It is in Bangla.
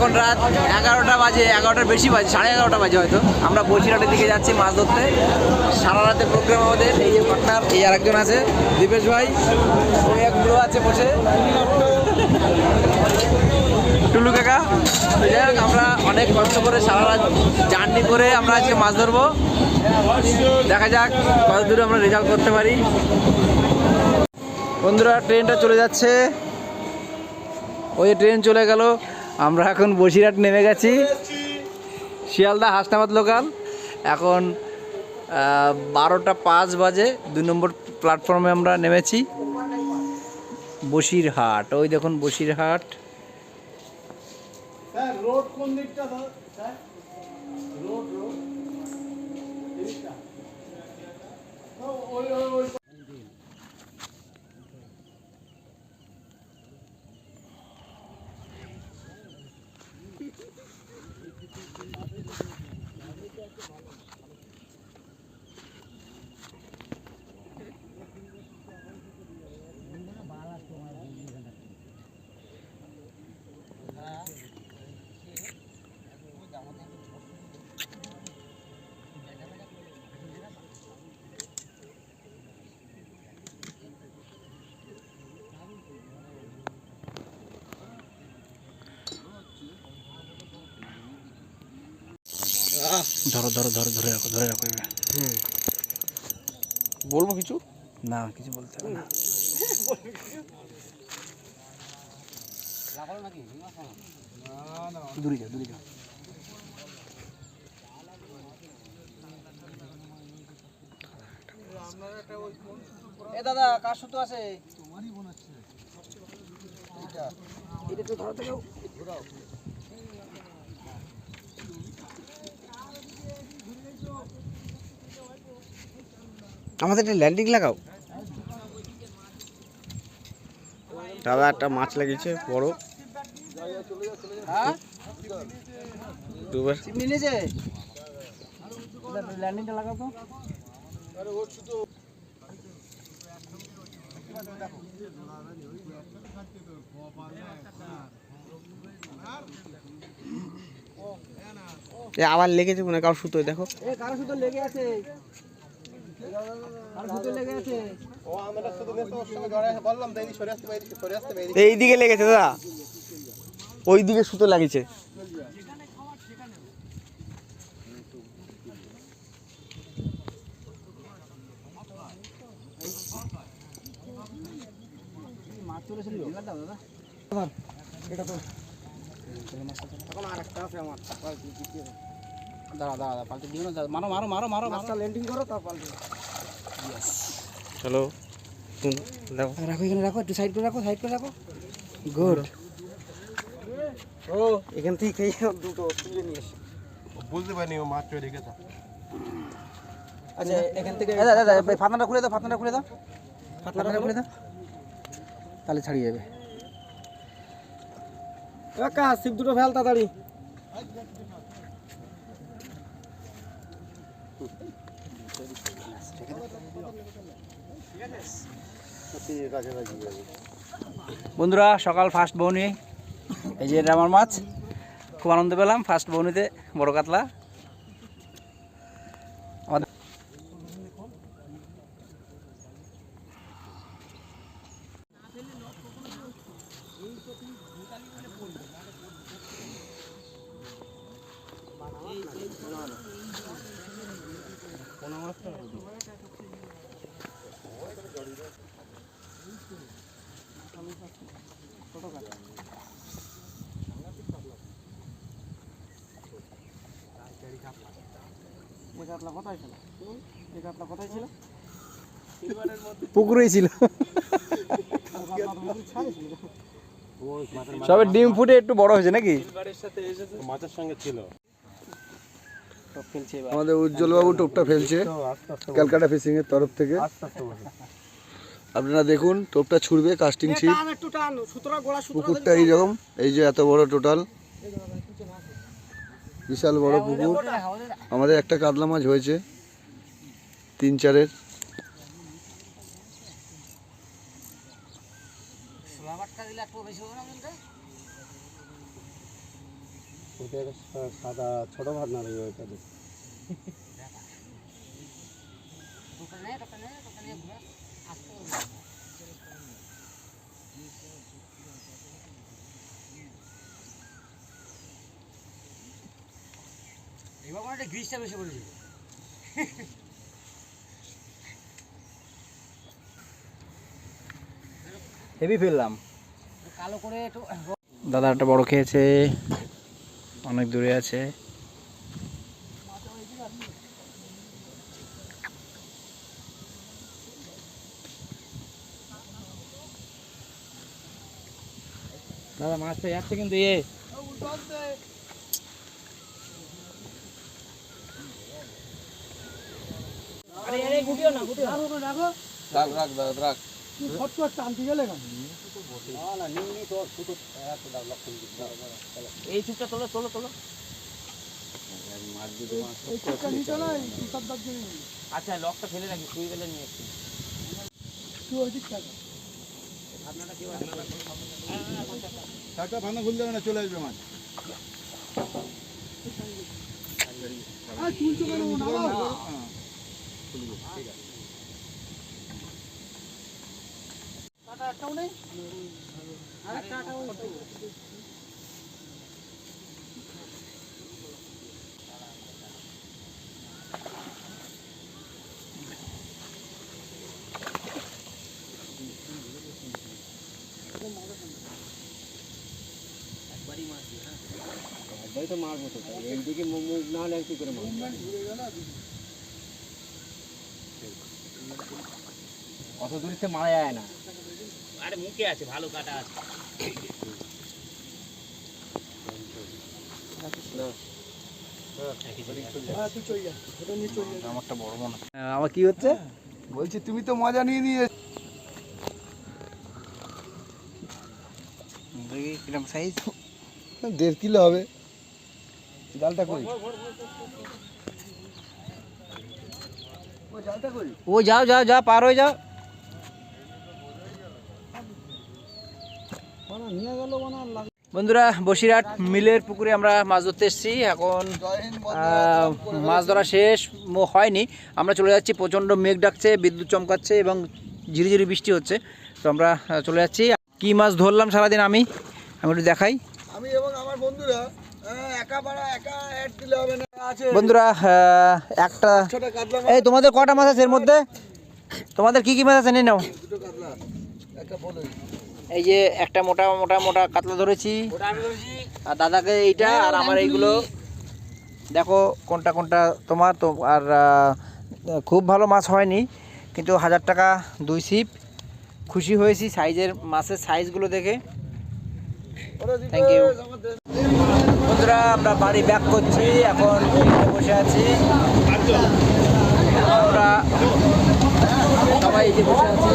এখন রাত এগারোটা বাজে, এগারোটার বেশি বাজে, সাড়ে এগারোটা বাজে হয়তো। আমরা বসিরহাটের দিকে যাচ্ছি মাছ ধরতে। সারা রাতে প্রোগ্রাম আমাদের, এই যে পার্টনার এই আরেকজন আছে, দীপেশ ভাই। ওই এক বুড়ো আছে বসে। টুলু কাকা। যাই হোক, আমরা অনেক কষ্ট করে সারা রাত জার্নি করে আমরা আজকে মাছ ধরবো। দেখা যাক কত দূরে আমরা রেজাল্ট করতে পারি। বন্ধুরা, ট্রেনটা চলে যাচ্ছে। ওই ট্রেন চলে গেল। আমরা এখন বসিরহাট নেমে গেছি। শিয়ালদা হাসনাবাদ লোকাল এখন বারোটা পাঁচ বাজে দুই নম্বর প্ল্যাটফর্মে আমরা নেমেছি। বসিরহাট ওই দেখুন বসিরহাট। রোড ধরো ধরো ধরো ধরে রাখো ধরে রাখো এবার। বলব কিছু? না কিছু বলতে হবে না। দূরে যাও দূরে যাও। এ দাদা কার সুতো আছে? এটা এটা ধরো তো কেউ। আমাদের একটা ল্যান্ডিং লাগাও। দাদা একটা মাছ লাগিয়েছে বড়। হ্যাঁ? আবার লেগেছে মনে হয় কারোর সুতোয় দেখো। কারও সুতো লেগে আছে। এই দিকে লেগেছে দাদা। ওই দিকে সুতো লাগিয়েছে। দাও দাদা এখন আরেকটা আছে আমার দাঁড়া দাঁড়া দাঁড়া পাল্টে দিও না দাদা। মারো মারো মারো মারো। মারো মাছটা ল্যান্ডিং করো তারপর চলো তুম দেখো। রাখো এখানে রাখো একটু সাইড করে রাখো সাইড করে রাখো। গুড ও এখান থেকে দুটো তুলে নিয়ে এসে। বুঝতে পারিনি ও মাছ চলে গেছে আচ্ছা এখান থেকে দাদা দাদা ফাতনাটা খুলে দাও ফাতনাটা খুলে দাও। ফাতনাটা খুলে দাও। তাহলে ছাড়িয়ে যাবে। কাকা শিব দুটো ফেল তাড়াতাড়ি। বন্ধুরা, সকাল ফার্স্ট বৌনি। এই যে আমার মাছ। খুব আনন্দ পেলাম ফার্স্ট বৌনিতে, বড় কাতলা। কাতলা কোথায় ছিল? এই কাতলা কোথায় ছিল? পুকুরেই ছিল। সবে ডিম ফুটে একটু বড় হয়েছে নাকি? মাছের সঙ্গে ছিল। আমাদের উজ্জ্বলবাবু টোপটা ফেলছে আস্তে আস্তে ক্যালকাটা ফিশিং এর তরফ থেকে। আস্তে আস্তে বসে। আপনারা দেখুন টোপটা ছুড়বে কাস্টিং ছিপ। টান একটু টান সুতরা গোড়া সুতরা পুকুরটা এইরকম এই যে এত বড় টোটাল বিশাল বড় পুকুর। আমাদের একটা কাতলা মাছ হয়েছে, তিন চারের। সাদা ছোট ভাত না রয়েছে এবার কোনো একটা গ্রিসটা বেশি হেভি ফেললাম। কালো করে একটু দাদা একটা বড় খেয়েছে। অনেক দূরে আছে। দাদা মাছটা যাচ্ছে কিন্তু ইয়ে রাখ রাখ রাখ এই চুপটা তোলো তোলো তোলো। আচ্ছা লকটা ফেলে রাখি শুয়ে গেলে নিয়ে একটু একটা ভাঙা খুলতে হবে না চলে আসবে মাছ একবারই তো মারবো তো এইদিকে না হলে কি করে মারবো? অত দূর মারা যায় না। আরে মুখে আছে ভালো কাটা আছে। আমার কি হচ্ছে? বলছি তুমি তো মজা নিয়ে নিয়ে কিরম সাইজ দেড় কিলো হবে। জালটা কই? ও যাও যাও যাও পার হয়ে যাও। বন্ধুরা বসিরহাট মিলের পুকুরে আমরা মাছ ধরতে এসেছি। এখন মাছ ধরা শেষ হয়নি। আমরা চলে যাচ্ছি প্রচণ্ড মেঘ ডাকছে বিদ্যুৎ চমকাচ্ছে এবং ঝিরিঝিরি বৃষ্টি হচ্ছে। তো আমরা চলে যাচ্ছি। কি মাছ ধরলাম সারাদিন আমি? আমি একটু দেখাই। আমি এবং আমার বন্ধুরা বন্ধুরা একটা এই তোমাদের কটা মাছ আছে এর মধ্যে? তোমাদের কি কি মাছ আছে? নিয়ে নাও। একটা এই যে একটা মোটা মোটা মোটা কাতলা ধরেছি। আর দাদাকে এইটা আর আমার এইগুলো। দেখো কোনটা কোনটা তোমার তো আর খুব ভালো মাছ হয়নি কিন্তু হাজার টাকা দুই সিপ। খুশি হয়েছি সাইজের মাছের সাইজগুলো দেখে। থ্যাংক ইউ বন্ধুরা আমরা বাড়ি ব্যাক করছি এখন বসে আছি। আমরা সবাই বসে আছি।